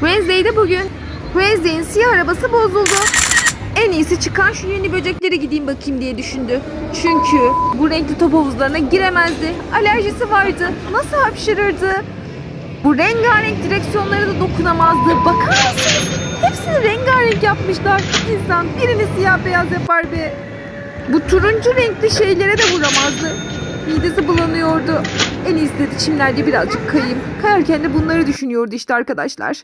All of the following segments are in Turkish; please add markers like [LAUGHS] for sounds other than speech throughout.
Wednesday'de bugün. Wednesday'in siyah arabası bozuldu. En iyisi çıkan şu yeni böceklere gideyim bakayım diye düşündü. Çünkü bu renkli top havuzlarına giremezdi. Alerjisi vardı. Nasıl hapşırırdı? Bu rengarenk direksiyonlara da dokunamazdı. Bakar mısınız? Hepsini rengarenk yapmışlar. İnsan birini siyah beyaz yapar be. Bu turuncu renkli şeylere de vuramazdı. Midesi bulanıyordu. En iyisi dedi çimlerde birazcık kayayım. Kayarken de bunları düşünüyordu işte arkadaşlar.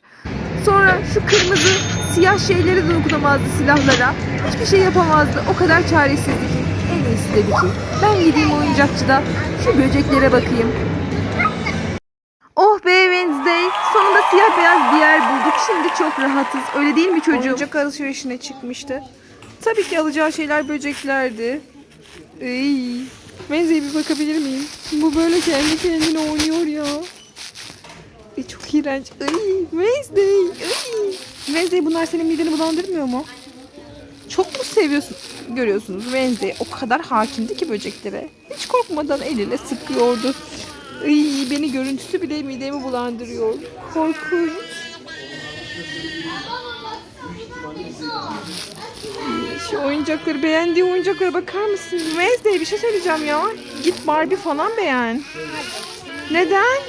Sonra şu kırmızı siyah şeylere de dokunamazdı silahlara. Hiçbir şey yapamazdı. O kadar çaresizdi ki. En iyisi dedi ki ben gideyim oyuncakçıda şu böceklere bakayım. Oh be Wednesday. Sonunda siyah beyaz bir yer bulduk. Şimdi çok rahatız. Öyle değil mi çocuğum? Oyuncak alışverişine çıkmıştı. Tabii ki alacağı şeyler böceklerdi. Ey. Wednesday bir bakabilir miyim? Bu böyle kendi kendine oynuyor ya. Ay, çok iğrenç. Ay, Wednesday. Ay. Wednesday bunlar senin mideni bulandırmıyor mu? Çok mu seviyorsun? Görüyorsunuz Wednesday o kadar hakimdi ki böceklere. Hiç korkmadan eliyle sıkıyordu. Ay, beni görüntüsü bile midemi bulandırıyor. Korkunç. Şu oyuncakları beğendiği oyuncaklara bakar mısın? Wednesday bir şey söyleyeceğim ya. Git Barbie falan beğen. Neden?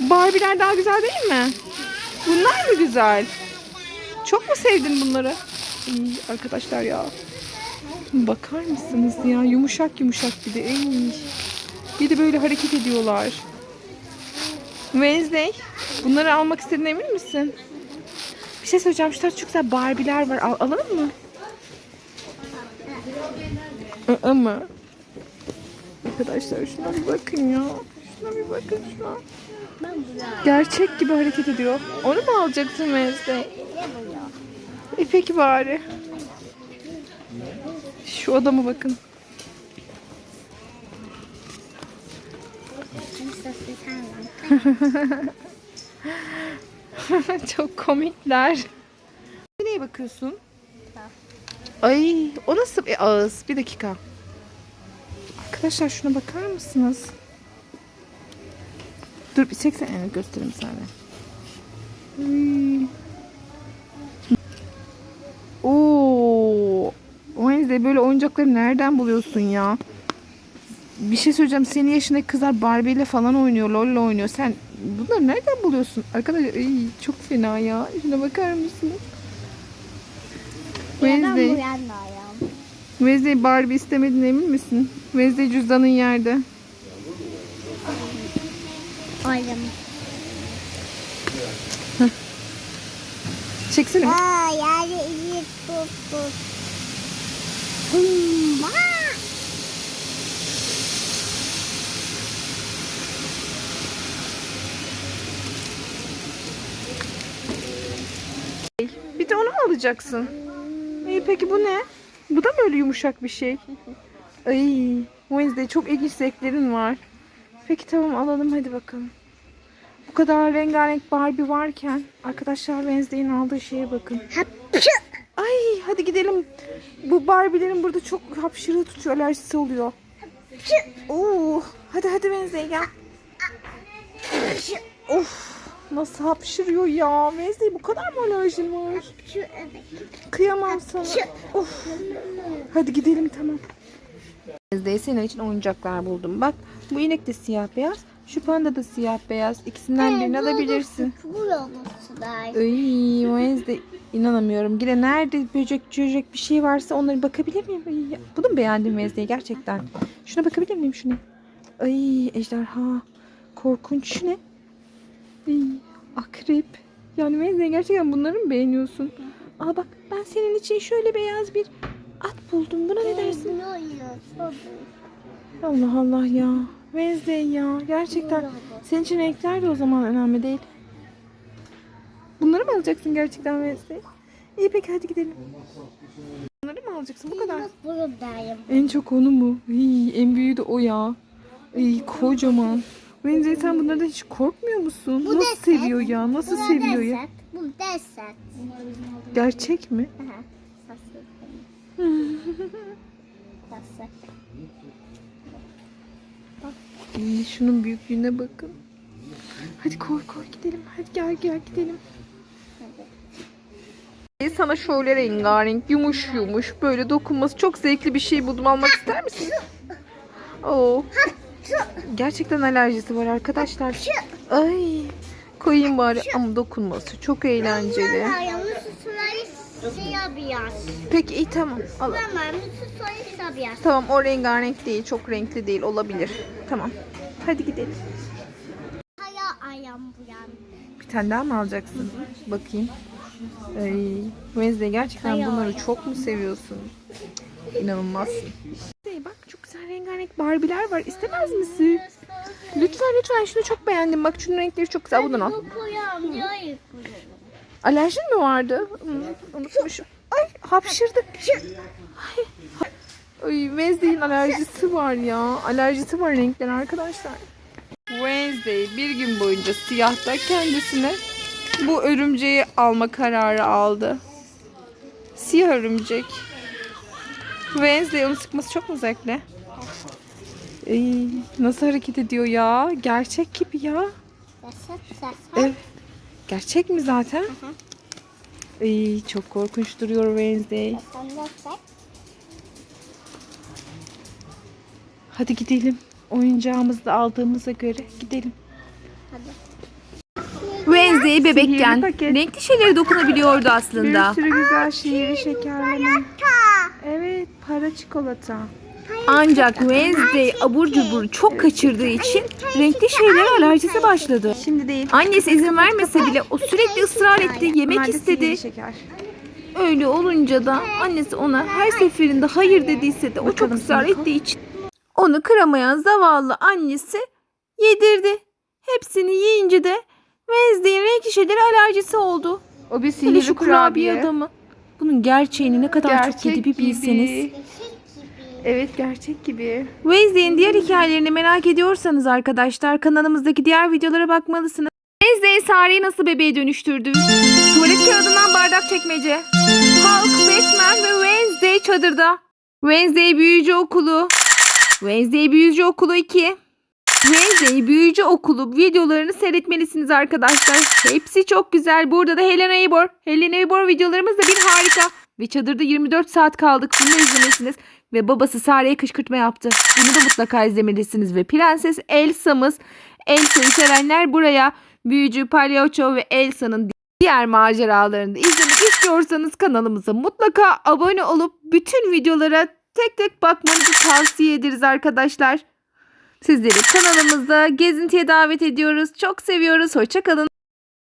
Barbie'ler daha güzel değil mi? Bunlar mı güzel? Çok mu sevdin bunları? İyi, arkadaşlar ya. Bakar mısınız ya? Yumuşak yumuşak bir de. Ey. Bir de böyle hareket ediyorlar. Wednesday, bunları almak istediğine emin misin? Şey söyleyeceğim. Şu tarafta çok güzel Barbie'ler var. Al, alalım mı? Aa mı? Arkadaşlar şuna bir bakın ya. Şuna bir bakın şuna. Gerçek gibi hareket ediyor. Onu mu alacaksın Wednesday? E peki bari. Şu adama bakın. [LAUGHS] [LAUGHS] Çok komikler. Neye bakıyorsun? Ay o nasıl bir ağız? Bir dakika. Arkadaşlar şuna bakar mısınız? Dur bir çeksen yani göstereyim sana. Oo. Wednesday böyle oyuncakları nereden buluyorsun ya? Bir şey söyleyeceğim. Senin yaşındaki kızlar Barbie ile falan oynuyor. LoL oynuyor. Sen bunları nereden buluyorsun? Arkadaşlar ay, çok fena ya. Şuna bakar mısın? Wednesday. Wednesday Barbie istemediğine emin misin? Wednesday cüzdanın yerde. Aynen. Çeksene. Aa yani iyi tut. Hmm, aa! Bir de onu mu alacaksın? İyi peki bu ne? Bu da mı öyle yumuşak bir şey? Ay, Wednesday çok ilginç zevklerin var. Peki tamam alalım hadi bakalım. Bu kadar rengarenk Barbie varken arkadaşlar Wednesday'in aldığı şeye bakın. Ay hadi gidelim. Bu Barbie'lerin burada çok hapşırığı tutuyor alerjisi oluyor. Oo, hadi hadi Wednesday gel. Of nasıl hapşırıyor ya. Wednesday bu kadar mı alerjin var? Kıyamam sana. Of. Hadi gidelim tamam. Wednesday senin için oyuncaklar buldum. Bak bu inek de siyah beyaz. Şu panda da siyah beyaz. İkisinden birini alabilirsin. Ay Wednesday inanamıyorum. Yine nerede böcek böcek bir şey varsa onlara bakabilir miyim? Ay, bunu mu beğendin Wednesday gerçekten? Şuna bakabilir miyim şuna? Ay ejderha. Korkunç Şu ne? Ay, akrep. Yani Wednesday gerçekten bunları mı beğeniyorsun? Aa bak ben senin için şöyle beyaz bir at buldum. Buna ne dersin? Allah Allah ya. Wednesday ya. Gerçekten. Senin için renkler de o zaman önemli değil. Bunları mı alacaksın gerçekten Wednesday? İyi peki hadi gidelim. Bunları mı alacaksın? Bu kadar. En çok onu mu? Hii, en büyüğü de o ya. Ay, kocaman. Wednesday sen bunlardan hiç korkmuyor musun? Bu Nasıl deset. seviyor ya? Nasıl Bu seviyor ya? deset. Bu deset. Gerçek mi? Aha. [LAUGHS] Ay, şunun büyüklüğüne bakın. Hadi koy koy gidelim. Hadi gel gel gidelim. Sana şöyle rengarenk, yumuş yumuş, böyle dokunması çok zevkli bir şey buldum. Almak ister misin? [LAUGHS] Oo. Gerçekten alerjisi var arkadaşlar. Ay. Koyayım bari ama dokunması çok eğlenceli. Siyah beyaz. Peki iyi tamam. Al. Tamam, siyah beyaz. Tamam o rengarenk değil, çok renkli değil olabilir. Tamam. Hadi gidelim. Hala ayağım bu. Bir tane daha mı alacaksın? Bakayım. Ay, Wednesday gerçekten bunları çok mu seviyorsun? İnanılmazsın. Rengarenk Barbie'ler var. İstemez misin? Lütfen lütfen şunu çok beğendim. Bak şunun renkleri çok güzel. Bundan al. Alerjin mi vardı? Unutmuşum. Ay hapşırdı. Ay, Ay Wednesday'in alerjisi var ya. Alerjisi var renkler arkadaşlar. Wednesday bir gün boyunca siyahta kendisine bu örümceği alma kararı aldı. Siyah örümcek. Wednesday onu sıkması çok mu zevkli? Ay, nasıl hareket ediyor ya? Gerçek gibi ya. Evet. Gerçek mi zaten? Ay, çok korkunç duruyor Wednesday. Sek. Hadi gidelim. Oyuncağımızı da aldığımıza göre gidelim. Wednesday bebekken paket. renkli şeylere dokunabiliyordu aslında. Bir sürü güzel şiiri şekerleme. Evet, para çikolata. Ancak Wednesday abur cubur çok kaçırdığı için renkli şeylere alerjisi başladı. Şimdi değil. Annesi izin vermese bile o sürekli ısrar etti, yemek istedi. Öyle olunca da annesi ona her seferinde hayır dediyse de o çok ısrar ettiği için onu kıramayan zavallı annesi yedirdi. Hepsini yiyince de Wednesday'in renkli şeylere alerjisi oldu. O bir Hele sihirli şu kurabiye kurabiye. adamı. Bunun gerçeğini ne kadar çok Gerçek yedi bir bilseniz. gibi. Evet, gerçek gibi. Wednesday'in diğer hikayelerini merak ediyorsanız arkadaşlar kanalımızdaki diğer videolara bakmalısınız. Wednesday Sare'yi nasıl bebeğe dönüştürdü? Tuvalet kağıdından bardak çekmece. Hulk, Batman ve Wednesday çadırda. Wednesday Büyücü Okulu. Wednesday Büyücü Okulu 2. Wednesday Büyücü Okulu videolarını seyretmelisiniz arkadaşlar. Hepsi çok güzel. Burada da Helen Eybor. Helen Eybor videolarımız da bir harika. Ve çadırda 24 saat kaldık. Bunu da izlemelisiniz. Ve babası Sare'ye kışkırtma yaptı. Bunu da mutlaka izlemelisiniz. Ve Prenses Elsa'mız. Elsa'yı sevenler buraya Büyücü Palyaço ve Elsa'nın diğer maceralarını izlemek istiyorsanız kanalımıza mutlaka abone olup bütün videolara tek tek bakmanızı tavsiye ederiz arkadaşlar. Sizleri kanalımızda gezintiye davet ediyoruz. Çok seviyoruz. Hoşçakalın.